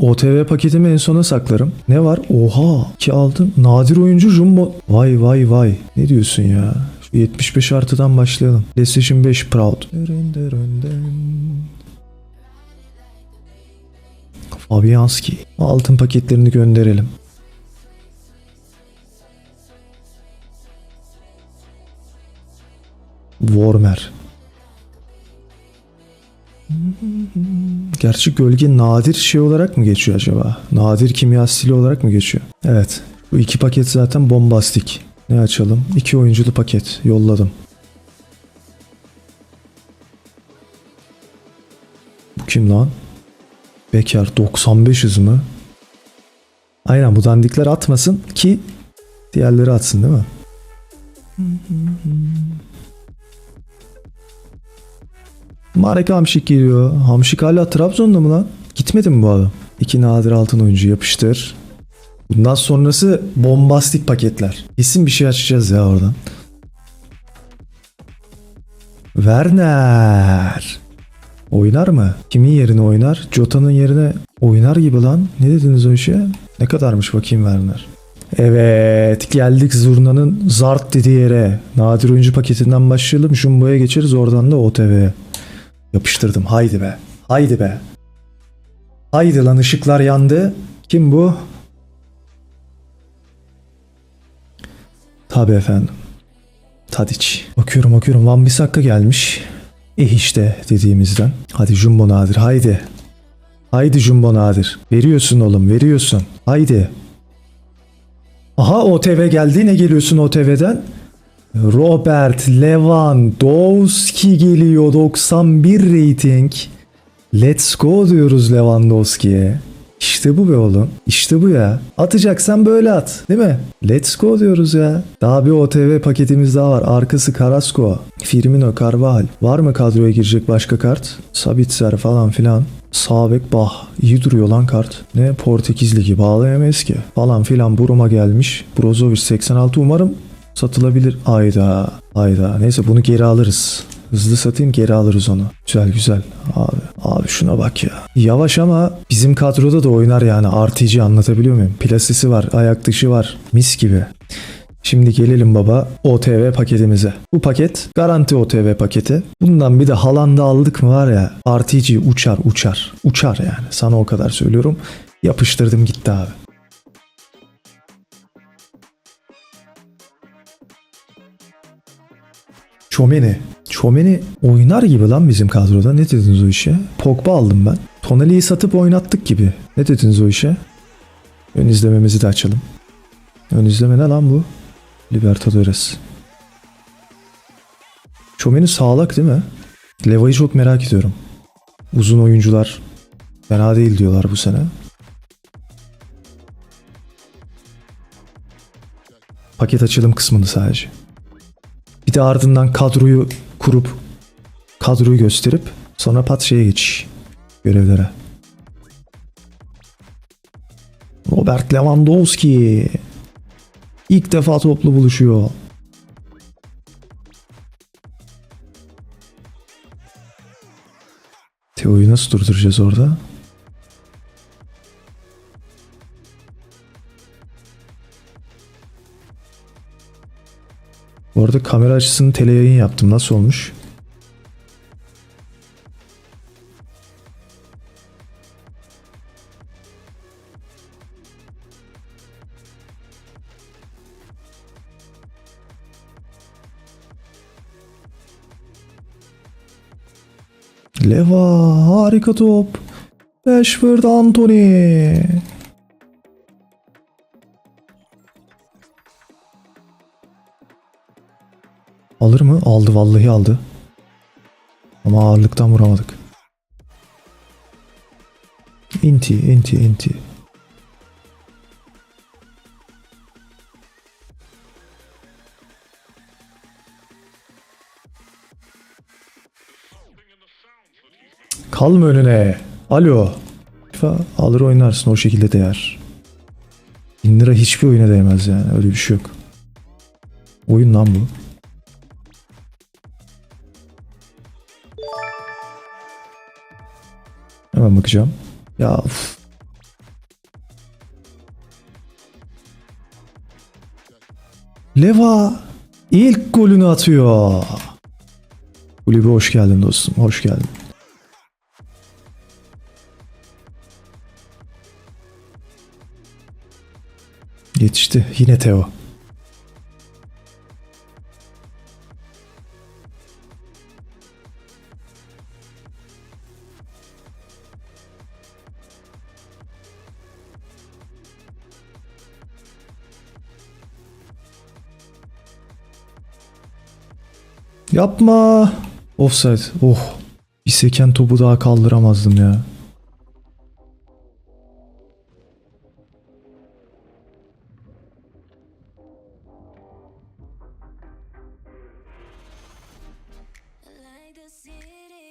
OTV paketimi en sona saklarım. Ne var? Oha! ki aldım. Nadir oyuncu Jumbo. Vay vay vay. Ne diyorsun ya? Şu 75 artıdan başlayalım. PlayStation 5 Proud. Fabianski. Altın paketlerini gönderelim. Warmer. Gerçi gölge nadir şey olarak mı geçiyor acaba? Nadir kimya stili olarak mı geçiyor? Evet. Bu iki paket zaten bombastik. Ne açalım? İki oyunculu paket. Yolladım. Bu kim lan? Bekar 95 hız mı? Aynen bu dandikler atmasın ki diğerleri atsın değil mi? Marek Hamşik geliyor. Hamşik hala Trabzon'da mı lan? Gitmedi mi bu adam? İki nadir altın oyuncu yapıştır. Bundan sonrası bombastik paketler. Kesin bir şey açacağız ya oradan. Werner. Oynar mı? Kimin yerine oynar? Jota'nın yerine oynar gibi lan. Ne dediniz o işe? Ne kadarmış bakayım Werner. Evet geldik Zurna'nın Zart dediği yere. Nadir oyuncu paketinden başlayalım. Jumbo'ya geçeriz oradan da OTV'ye. Yapıştırdım. Haydi be. Haydi be. Haydi lan ışıklar yandı. Kim bu? Tabi efendim. Tadic. Bakıyorum bakıyorum. Van Bissaka gelmiş. Eh işte dediğimizden. Hadi Jumbo Nadir haydi. Haydi Jumbo Nadir. Veriyorsun oğlum veriyorsun. Haydi. Aha OTV geldi. Ne geliyorsun OTV'den? Robert Lewandowski geliyor 91 rating. Let's go diyoruz Lewandowski'ye. İşte bu be oğlum. İşte bu ya. Atacaksan böyle at. Değil mi? Let's go diyoruz ya. Daha bir OTV paketimiz daha var. Arkası Carrasco. Firmino, Carvajal. Var mı kadroya girecek başka kart? Sabitzer falan filan. Sabek Bah. İyi duruyor lan kart. Ne Portekiz Ligi bağlayamayız ki. Falan filan Buruma gelmiş. Brozovic 86 umarım satılabilir. Ayda. Ayda. Neyse bunu geri alırız. Hızlı satayım geri alırız onu. Güzel güzel. Abi, abi şuna bak ya. Yavaş ama bizim kadroda da oynar yani. RTG anlatabiliyor muyum? Plasisi var, ayak dışı var. Mis gibi. Şimdi gelelim baba OTV paketimize. Bu paket garanti OTV paketi. Bundan bir de Haaland'ı aldık mı var ya RTG uçar uçar. Uçar yani sana o kadar söylüyorum. Yapıştırdım gitti abi. Çomeni. Çomeni oynar gibi lan bizim kadroda. Ne dediniz o işe? Pogba aldım ben. Tonali'yi satıp oynattık gibi. Ne dediniz o işe? Ön izlememizi de açalım. Ön izleme ne lan bu? Libertadores. Çomeni sağlak değil mi? Leva'yı çok merak ediyorum. Uzun oyuncular fena değil diyorlar bu sene. Paket açılım kısmını sadece. Bir de ardından kadroyu kurup kadroyu gösterip sonra pat şeye geçiş görevlere. Robert Lewandowski ilk defa toplu buluşuyor. Teo'yu nasıl durduracağız orada? Bu arada kamera açısını tele yayın yaptım. Nasıl olmuş? Leva harika top. Rashford Anthony. Alır mı? Aldı vallahi aldı. Ama ağırlıktan vuramadık. Inti, inti, inti. Kalma önüne. Alo. Alır oynarsın o şekilde değer. 1000 lira hiçbir oyuna değmez yani öyle bir şey yok. Oyun lan bu. Hemen bakacağım. Ya of. Leva ilk golünü atıyor. Kulübe hoş geldin dostum. Hoş geldin. Yetişti. Yine Teo. Yapma. Offside. Oh. Bir seken topu daha kaldıramazdım ya.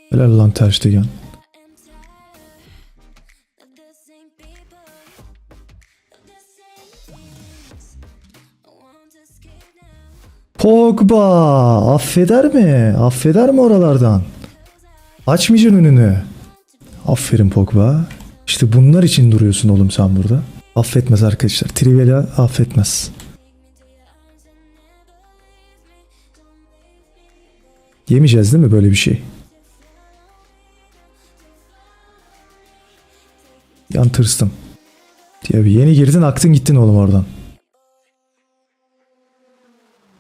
Helal lan Ter Stegen. Pogba affeder mi? Affeder mi oralardan? Açmayacaksın önünü. Aferin Pogba. İşte bunlar için duruyorsun oğlum sen burada. Affetmez arkadaşlar. Trivela affetmez. Yemeyeceğiz değil mi böyle bir şey? Yan tırstım. Bir yeni girdin aktın gittin oğlum oradan.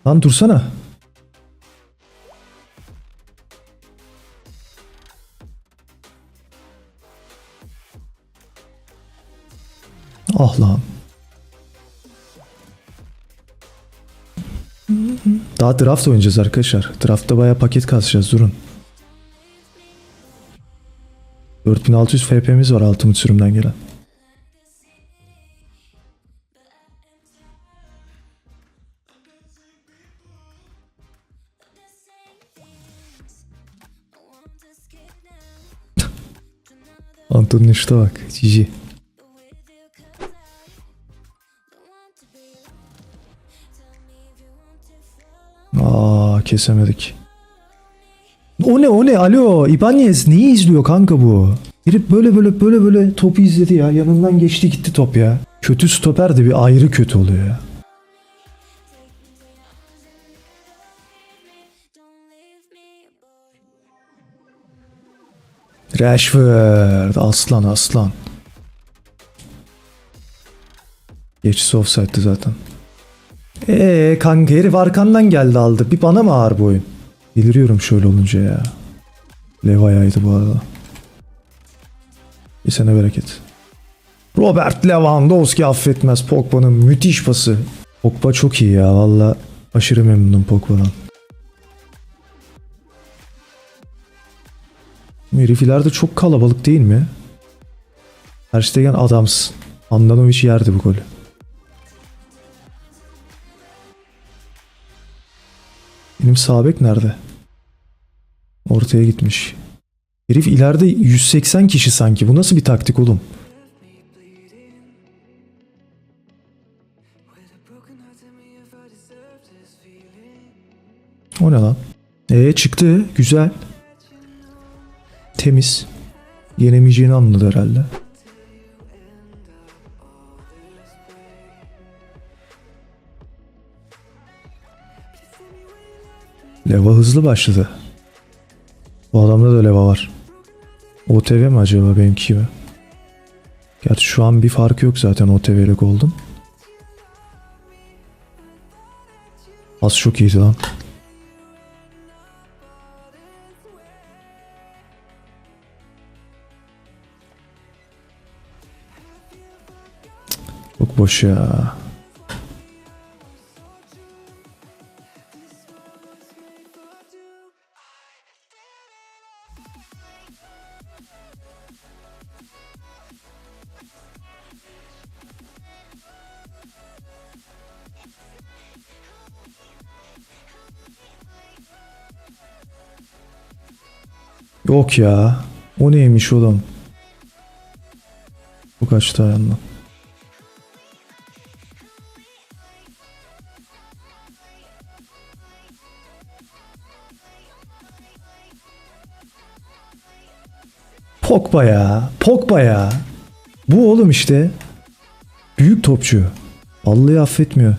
Lan dursana. Ah lan. Daha draft oynayacağız arkadaşlar. Draftta bayağı paket kasacağız durun. 4600 FP'miz var Ultimate sürümden gelen. You want to follow. Aa kesemedik. O ne o ne alo İbanez neyi izliyor kanka bu? Herif böyle böyle böyle böyle topu izledi ya yanından geçti gitti top ya. Kötü stoper de bir ayrı kötü oluyor ya. Rashford aslan aslan. Geçisi offside'dı zaten. Eee kanka herif arkandan geldi aldı. Bir bana mı ağır bu oyun? Deliriyorum şöyle olunca ya. Levaya'ydı bu arada. Bir sene bereket. Robert Lewandowski affetmez Pogba'nın müthiş pası. Pogba çok iyi ya valla aşırı memnunum Pogba'dan. Herif ileride çok kalabalık değil mi? Ter Stegen adamsın. Andanovic yerdi bu golü. Benim sağ bek nerede? Ortaya gitmiş. Herif ileride 180 kişi sanki. Bu nasıl bir taktik oğlum? O ne lan? Ee çıktı. Güzel. Temiz. Yenemeyeceğini anladı herhalde. Leva hızlı başladı. Bu adamda da leva var. OTV mi acaba benimki mi? Gerçi şu an bir farkı yok zaten OTV ile Golden. Az çok iyiydi lan. Boş ya. Yok ya. O neymiş oğlum? Bu kaçtı ayağından. Pogba ya. Pogba ya. Bu oğlum işte. Büyük topçu. Vallahi affetmiyor.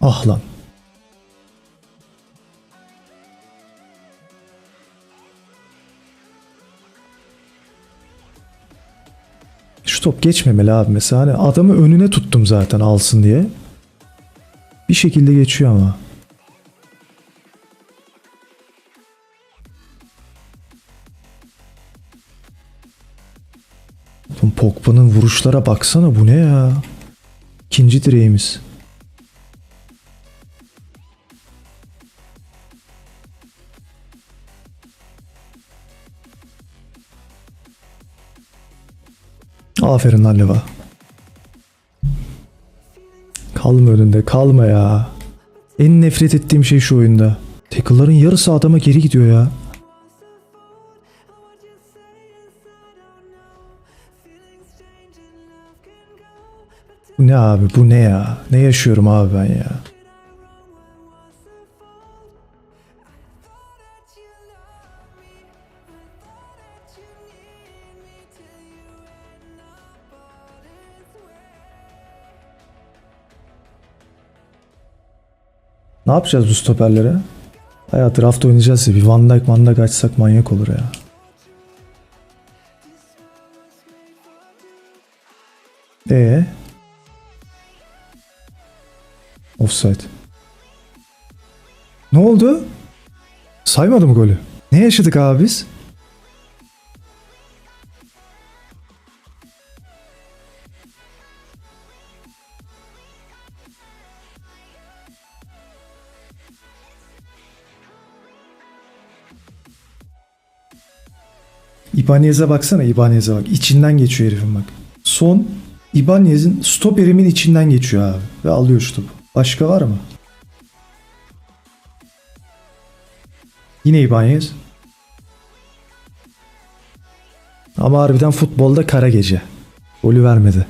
Ah lan. Şu top geçmemeli abi mesela. Hani adamı önüne tuttum zaten alsın diye. Bir şekilde geçiyor ama. Pogba'nın vuruşlara baksana bu ne ya? İkinci direğimiz. Aferin lan Leva. Kalma önünde kalma ya. En nefret ettiğim şey şu oyunda. Tackle'ların yarısı adama geri gidiyor ya. Bu ne abi bu ne ya? Ne yaşıyorum abi ben ya? Ne yapacağız bu stoperlere? Hayat draft oynayacağız ya bir Van Dijk Van Dijk açsak manyak olur ya. Ee? Offside. Ne oldu? Saymadı mı golü? Ne yaşadık abi biz? İbanez'e baksana İbanez'e bak. İçinden geçiyor herifin bak. Son İbanez'in stoperimin içinden geçiyor abi. Ve alıyor şu topu. Başka var mı? Yine İbanez. Ama harbiden futbolda kara gece. Golü vermedi.